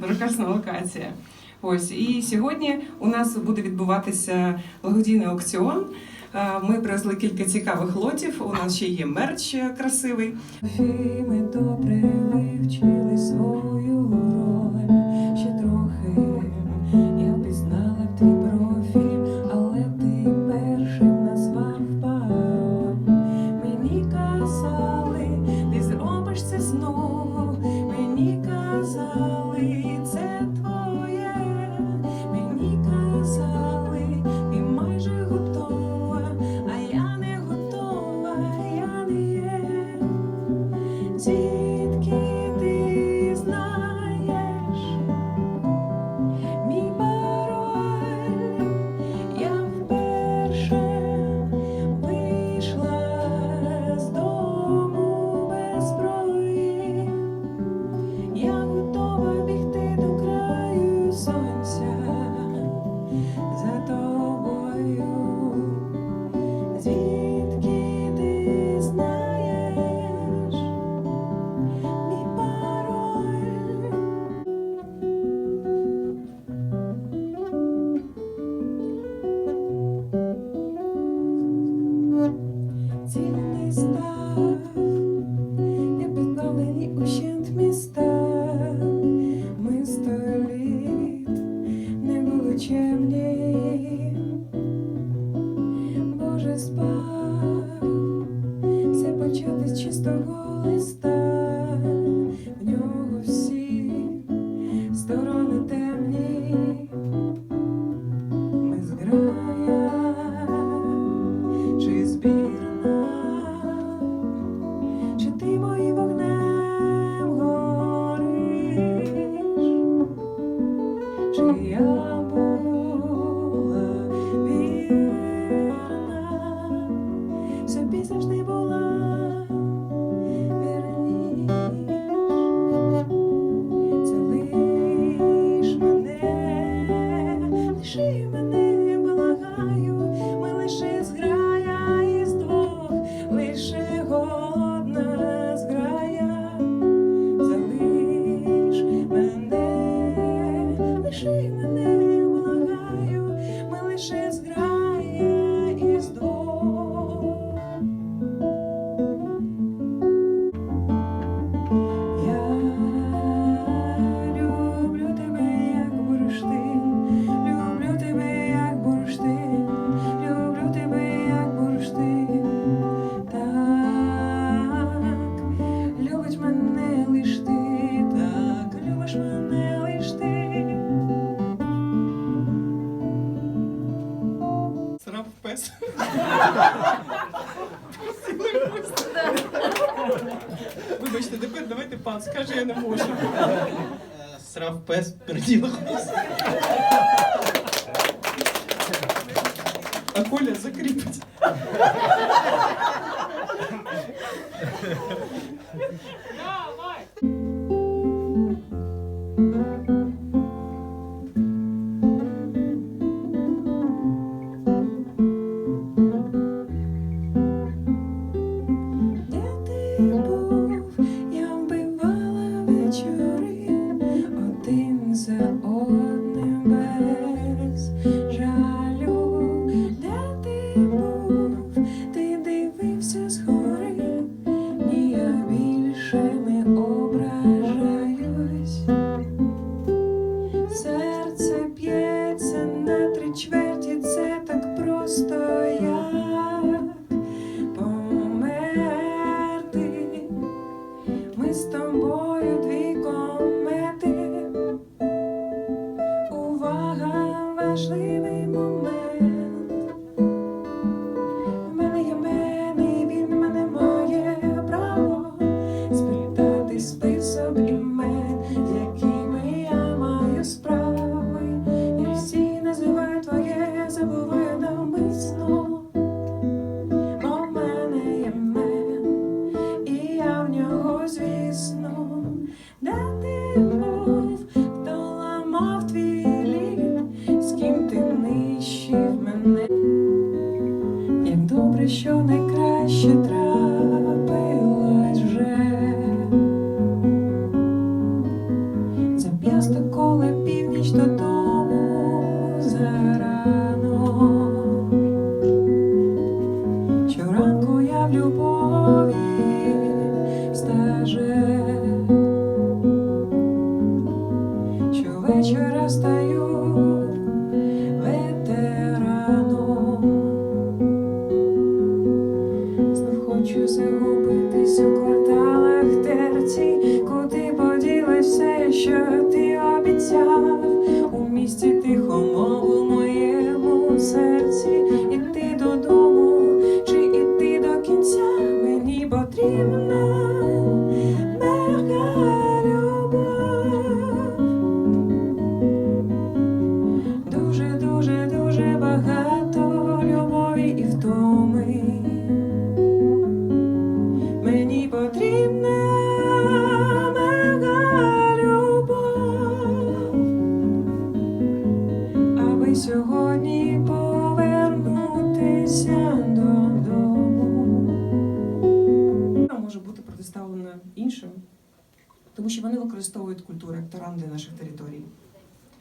Прекрасна локація. Ось і сьогодні у нас буде відбуватися благодійний аукціон. Е, ми привезли кілька цікавих лотів. У нас ще є мерч красивий. Ми добре вивчили свою. за тобою. собі завжди був. вибачте, тепер давайте пан, скаже, я не можу. Срав пес переділа хвост. А Коля закріпить. важливий момент. now. Тому що вони використовують культуру як таранди наших територій.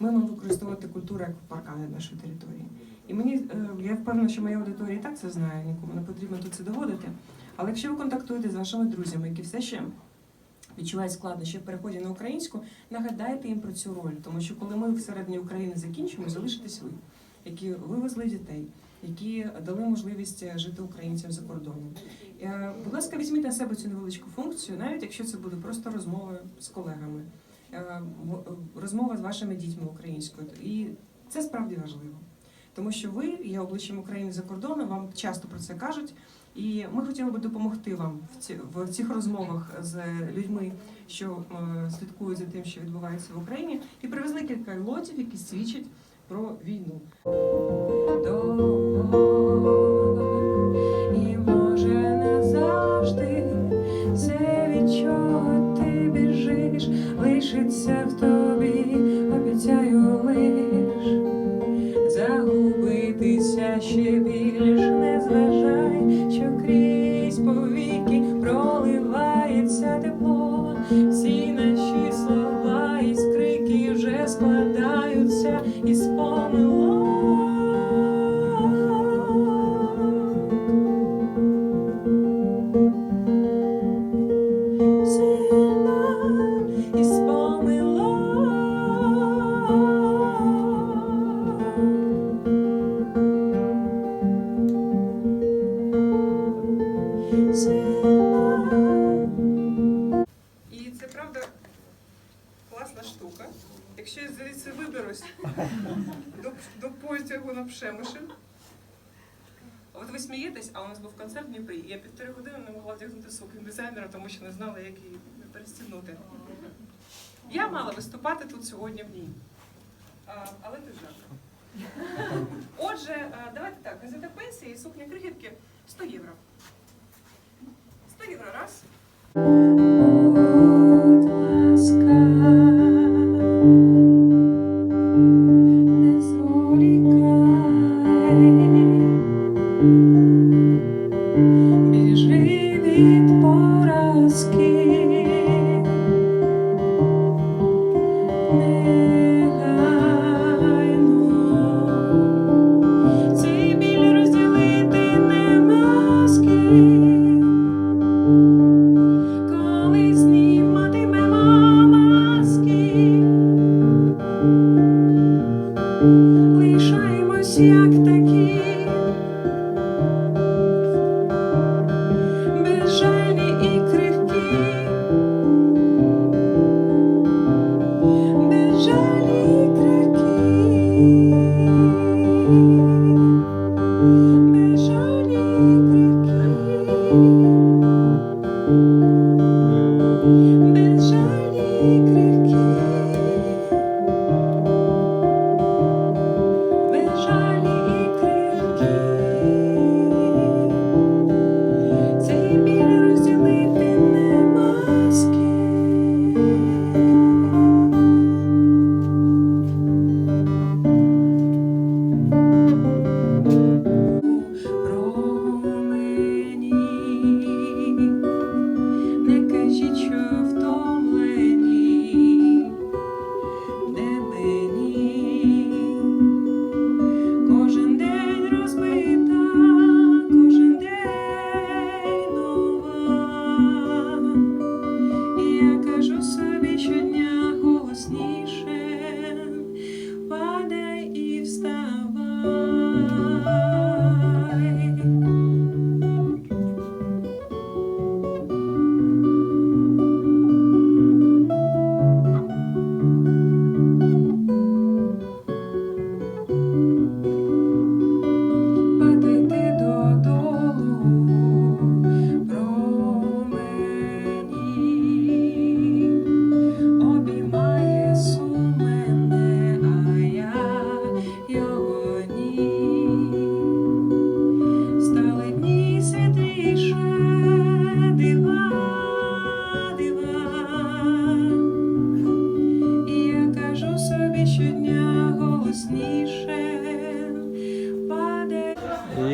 Ми маємо використовувати культуру як паркани нашої території. І мені е, я впевнена, що моя аудиторія і так це знає, нікому не потрібно тут це доводити. Але якщо ви контактуєте з вашими друзями, які все ще відчувають складнощі в переході на українську, нагадайте їм про цю роль, тому що коли ми всередині України закінчимо, залишитесь ви, які вивезли дітей, які дали можливість е, жити українцям за кордоном. Е, Будь ласка, візьміть на себе цю невеличку функцію, навіть якщо це буде просто розмова з колегами, е, розмова з вашими дітьми українською. І це справді важливо. Тому що ви є обличчям України за кордоном, вам часто про це кажуть. І ми хотіли би допомогти вам в, ці, в цих розмовах з людьми, що е, слідкують за тим, що відбувається в Україні, і привезли кілька лотів, які свідчать про війну. Потягу на От ви смієтесь, а у нас був концерт в Дніпрі. Я півтори години не могла вдягнути сукню дизайнера, тому що не знала, як її перестігнути. Я мала виступати тут сьогодні в ній. Але ти жарко. Отже, давайте так, газета пенсії і сукня крихітки 100 євро. 100 євро раз.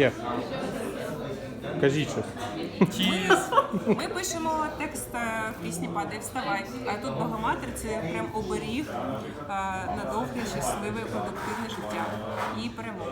Є. Кажіть щось. Ми пишемо текст е, пісні Падай, вставай. А тут Богоматер це прям оберіг е, на довге, щасливе, продуктивне життя і перемогу.